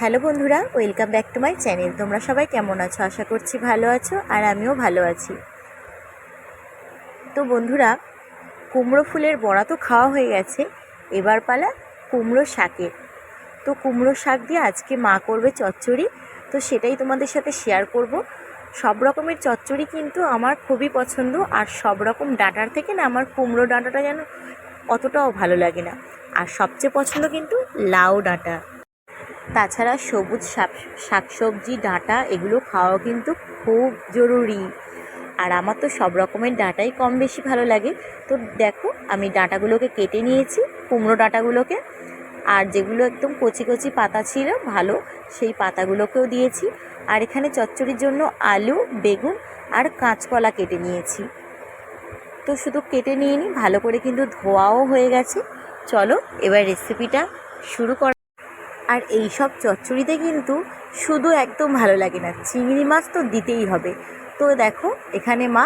Hello বন্ধুরা, welcome back to my channel. তোমরা সবাই কেমন আছো? আশা করছি ভালো আছো আর আমিও ভালো আছি। তো বন্ধুরা, কুমড়ো ফুলের বড়া তো খাওয়া হয়ে গেছে। এবার পালা কুমড়ো শাকের। তো কুমড়ো শাক দিয়ে আজকে মা করবে চচ্চড়ি। তো সেটাই তোমাদের সাথে শেয়ার করব। সব রকমের চচ্চড়ি কিন্তু আমার খুবই পছন্দ আর সব রকম ডাঁটার থেকে না আমার কুমড়ো ডাঁটাটা যেন অতটাও ভালো লাগে না। আর সবচেয়ে পছন্দ কিন্তু লাউ ডাঁটা। তাছাড়া সবুজ শাক, শাকসবজি, ডাঁটা, এগুলো খাওয়া কিন্তু খুব জরুরি। আর আমার তো সব রকমের ডাঁটাই কম বেশি ভালো লাগে। তো দেখো, আমি ডাঁটাগুলোকে কেটে নিয়েছি, কুমড়ো ডাঁটাগুলোকে। আর যেগুলো একদম কচি কচি পাতা ছিল, ভালো, সেই পাতাগুলোকেও দিয়েছি। আর এখানে চচ্চড়ির জন্য আলু, বেগুন আর কাঁচকলা কেটে নিয়েছি। তো শুধু কেটে নিয়ে নিই ভালো করে কিন্তু ধোয়াও হয়ে গেছে। চলো, এবার রেসিপিটা শুরু করা আর এই সব চচ্চড়িতে কিন্তু শুধু একদম ভালো লাগে না, চিংড়ি মাছ তো দিতেই হবে। তো দেখো, এখানে মা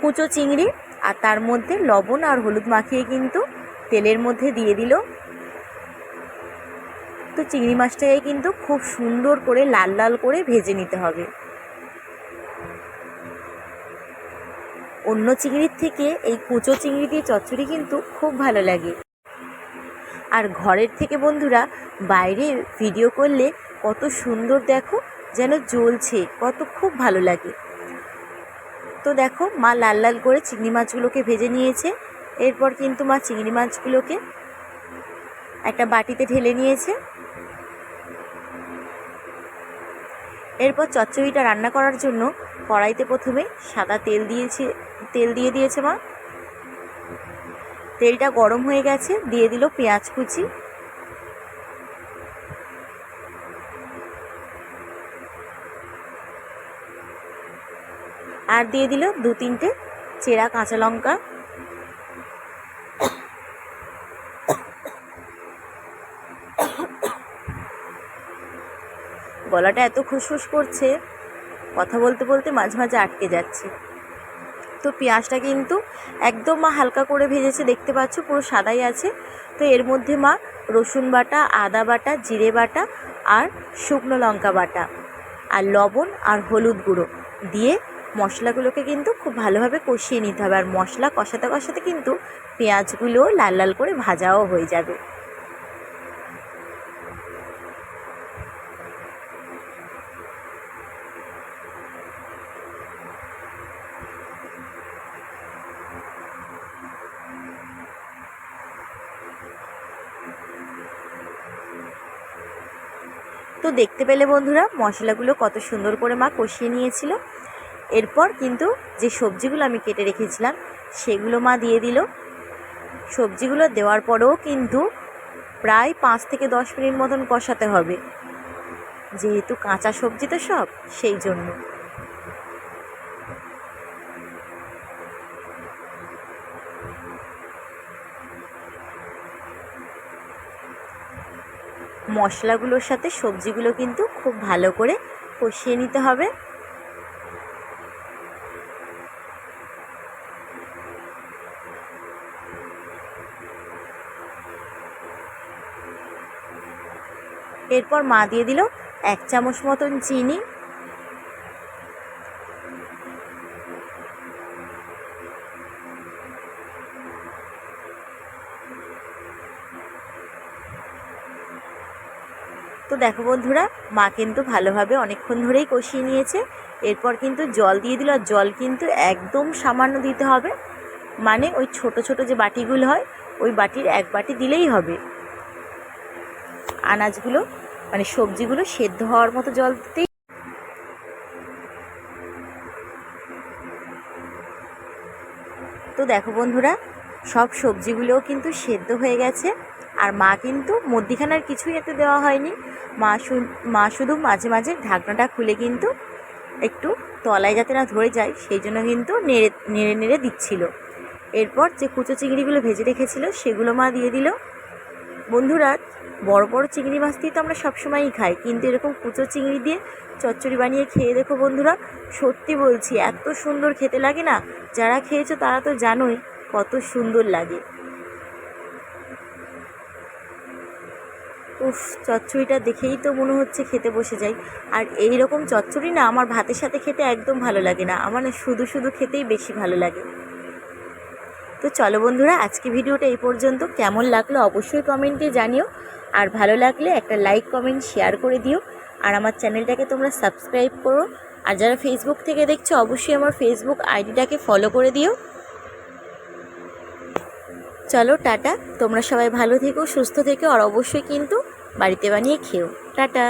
কুচো চিংড়ি আর তার মধ্যে লবণ আর হলুদ মাখিয়ে কিন্তু তেলের মধ্যে দিয়ে দিল। তো চিংড়ি মাছটাকে কিন্তু খুব সুন্দর করে লাল লাল করে ভেজে নিতে হবে। অন্য চিংড়ির থেকে এই কুচো চিংড়ি দিয়ে চচ্চড়ি কিন্তু খুব ভালো লাগে। আর ঘরের থেকে বন্ধুরা, বাইরে ভিডিও করলে কত সুন্দর দেখো, যেন জ্বলছে, কত খুব ভালো লাগে। তো দেখো, মা লাল লাল করে চিংড়ি মাছগুলোকে ভেজে নিয়েছে। এরপর কিন্তু মা চিংড়ি মাছগুলোকে একটা বাটিতে ঢেলে নিয়েছে। এরপর চচ্চড়িটা রান্না করার জন্য কড়াইতে প্রথমে সাদা তেল দিয়েছে, তেল দিয়ে দিয়েছে মা। তেলটা গরম হয়ে গেছে, দিয়ে দিল পেঁয়াজ কুচি। আর দিয়ে দিল দু তিনটে চেরা কাঁচা লঙ্কা। গলাটা এত খুসখুস করছে, কথা বলতে বলতে মাঝে মাঝে আটকে যাচ্ছে। তো পেঁয়াজটা কিন্তু একদম মা হালকা করে ভেজেছে, দেখতে পাচ্ছ পুরো সাদাই আছে। তো এর মধ্যে মা রসুন বাটা, আদা বাটা, জিরে বাটা আর শুকনো লঙ্কা বাটা আর লবণ আর হলুদ গুঁড়ো দিয়ে মশলাগুলোকে কিন্তু খুব ভালোভাবে কষিয়ে নিতে হবে। আর মশলা কষাতে কষাতে কিন্তু পেঁয়াজগুলো লাল লাল করে ভাজাও হয়ে যাবে। তো দেখতে পেলে বন্ধুরা, মশলাগুলো কত সুন্দর করে মা কষিয়ে নিয়েছিল। এরপর কিন্তু যে সবজিগুলো আমি কেটে রেখেছিলাম, সেগুলো মা দিয়ে দিল। সবজিগুলো দেওয়ার পরেও কিন্তু প্রায় পাঁচ থেকে দশ মিনিট মতন কষাতে হবে। যেহেতু কাঁচা সবজি তো সব, সেই জন্য। মশলাগুলোর সাথে সবজিগুলো কিন্তু খুব ভালো করে কষিয়ে নিতে হবে। এরপর মা দিয়ে দিল এক চামচ মতন চিনি। তো দেখো বন্ধুরা, মা কিন্তু ভালোভাবে অনেকক্ষণ ধরেই কষিয়ে নিয়েছে। এরপর কিন্তু জল দিয়ে দিল, আর জল কিন্তু একদম সামান্য দিতে হবে। মানে ওই ছোট ছোট যে বাটিগুলো হয়, ওই বাটির এক বাটি দিলেই হবে। আনাজগুলো মানে সবজিগুলো সেদ্ধ হওয়ার মতো জল দিতেই তো দেখো বন্ধুরা, সব সবজিগুলোও কিন্তু সেদ্ধ হয়ে গেছে। আর মা কিন্তু মধ্যিখানার কিছুই এতে দেওয়া হয়নি। মা মা শুধু মাঝে মাঝে ঢাকনাটা খুলে কিন্তু একটু তলায় যাতে না ধরে যায়, সেই জন্য কিন্তু নেড়ে নেড়ে নেড়ে দিচ্ছিল। এরপর যে কুচো চিংড়িগুলো ভেজে রেখেছিল, সেগুলো মা দিয়ে দিল। বন্ধুরা, বড় বড় চিংড়ি মাছ দিয়ে তো আমরা সবসময়ই খাই, কিন্তু এরকম কুচো চিংড়ি দিয়ে চচ্চড়ি বানিয়ে খেয়ে দেখো বন্ধুরা, সত্যি বলছি, এত সুন্দর খেতে লাগে না? যারা খেয়েছো তারা তো জানোই কত সুন্দর লাগে। উফ, চচ্চড়িটা দেখেই তো মনে হচ্ছে খেতে বসে যাই। আর এই রকম চচ্চড়ি না আমার ভাতের সাথে খেতে একদম ভালো লাগে না। আমার না শুধু শুধু খেতেই বেশি ভালো লাগে। তো চলো বন্ধুরা, আজকে ভিডিওটা এই পর্যন্ত। কেমন লাগল অবশ্যই কমেন্টে জানিও। আর ভালো লাগলে একটা লাইক, কমেন্ট, শেয়ার করে দিও। আর আমার চ্যানেলটাকে তোমরা সাবস্ক্রাইব করো। আর যারা ফেসবুক থেকে দেখছ, অবশ্যই আমার ফেসবুক আইডিটাকে ফলো করে দিও। চলো, টাটা। তোমরা সবাই ভালো থেকো, সুস্থ থেকো। আর অবশ্যই কিন্তু বাড়িতে বানিয়ে খেও টাটা।